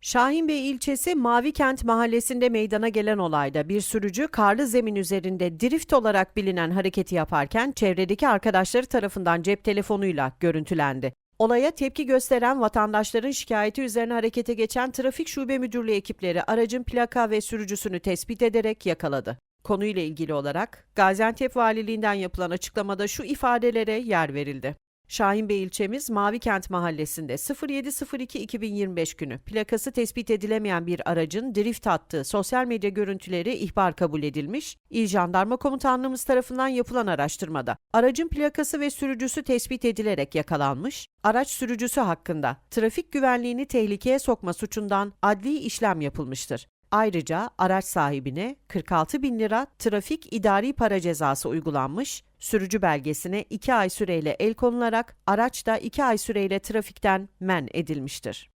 Şahinbey ilçesi Mavikent mahallesinde meydana gelen olayda bir sürücü karlı zemin üzerinde drift olarak bilinen hareketi yaparken çevredeki arkadaşları tarafından cep telefonuyla görüntülendi. Olaya tepki gösteren vatandaşların şikayeti üzerine harekete geçen Trafik Şube Müdürlüğü ekipleri aracın plaka ve sürücüsünü tespit ederek yakaladı. Konuyla ilgili olarak Gaziantep Valiliğinden yapılan açıklamada şu ifadelere yer verildi. Şahinbey ilçemiz Mavikent mahallesinde 07.02.2025 günü plakası tespit edilemeyen bir aracın drift attığı sosyal medya görüntüleri ihbar kabul edilmiş. İl Jandarma Komutanlığımız tarafından yapılan araştırmada aracın plakası ve sürücüsü tespit edilerek yakalanmış. Araç sürücüsü hakkında trafik güvenliğini tehlikeye sokma suçundan adli işlem yapılmıştır. Ayrıca araç sahibine 46 bin lira trafik idari para cezası uygulanmış, sürücü belgesine 2 ay süreyle el konularak araç da 2 ay süreyle trafikten men edilmiştir.